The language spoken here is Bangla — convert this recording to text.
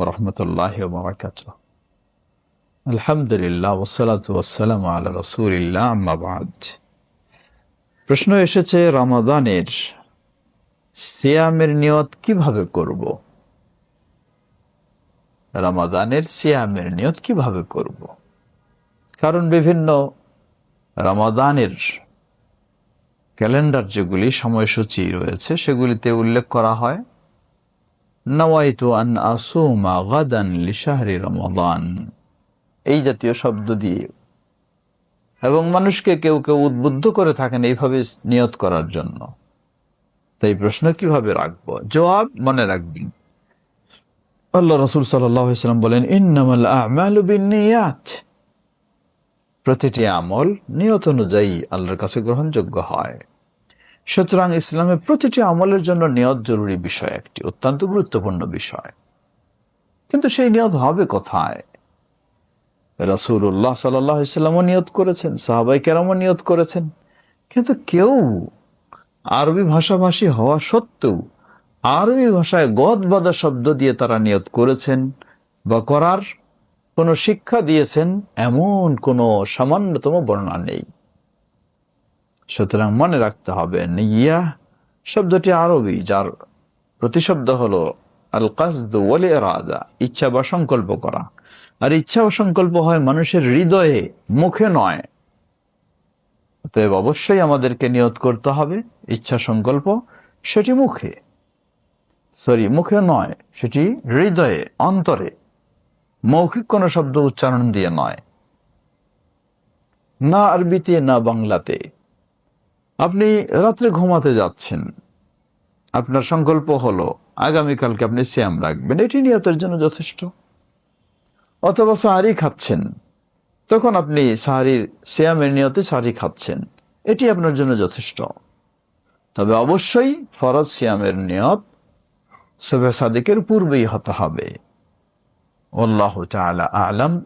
রহমতুল্লাহ বারাকাত আলহামদুলিল্লাহ প্রশ্ন এসেছে রমাদানের সিয়ামের নিয়ত কীভাবে করব? রমাদানের সিয়ামের নিয়ত কীভাবে করব? কারণ বিভিন্ন রমাদানের ক্যালেন্ডার যেগুলি সময়সূচি রয়েছে, সেগুলিতে উল্লেখ করা হয়। নওয়াইতু আন আসুমা গাদান লিশাহরি রমাদান। এই জাতীয় শব্দ দিয়ে। এবং মানুষকে কেউ কেউ উদ্বুদ্ধ করে থাকেন এইভাবে নিয়ত করার জন্য। তাই প্রশ্ন কীভাবে রাখব? জবাব মনে রাখবেন আল্লাহ রসুল সাল্লাম বলেন, ইন্নামাল আমালু প্রতিটি আমল নিয়ত অনুযায়ী আল্লাহর কাছে গ্রহণযোগ্য হয়। সুতরাং ইসলামের প্রতিটি আমলের জন্য নিয়ত জরুরি বিষয় একটি, অত্যন্ত গুরুত্বপূর্ণ বিষয়। কিন্তু সেই নিয়ত হবে কোথায়? রাসুল্লাহ সাল্লামও নিয়ত করেছেন সাহাবাই কেরামও নিয়ত করেছেন। কিন্তু কেউ আরবি ভাষাভাষী হওয়া সত্ত্বেও আরবি ভাষায় গদ বাদা শব্দ দিয়ে তারা নিয়ত করেছেন বা করার কোনো শিক্ষা দিয়েছেন, এমন কোনো সামান্যতম বর্ণনা নেই। সুতরাং মনে রাখতে হবে, নিয়া শব্দটি আরবি, যার প্রতিশব্দ হলো আল ওয়ালে রাজা ইচ্ছা বা সংকল্প করা। আর ইচ্ছা বা সংকল্প হয় মানুষের হৃদয়ে, মুখে নয়। অতএব অবশ্যই আমাদেরকে নিয়ত করতে হবে, ইচ্ছা সংকল্প সেটি মুখে। সরি, মুখে নয়, সেটি হৃদয়ে, অন্তরে। মৌখিক কোনো শব্দ উচ্চারণ দিয়ে নয়। না আরবিতে, না বাংলাতে। আপনি রাত্রে ঘুমাতে যাচ্ছেন। আপনার সংকল্প হলো, আগামীকালকে আপনি শ্যাম রাখবেন। এটি নিয়তের জন্য যথেষ্ট। অথবা সাহারি খাচ্ছেন। তখন আপনি সাহারির শ্যামের নিয়তে সাহারি খাচ্ছেন। এটি আপনার জন্য যথেষ্ট। তবে অবশ্যই ফরজ শ্যামের নিয়ত সবে সাদিকের পূর্বেই হতে হবে। আল্লাহ আলাম।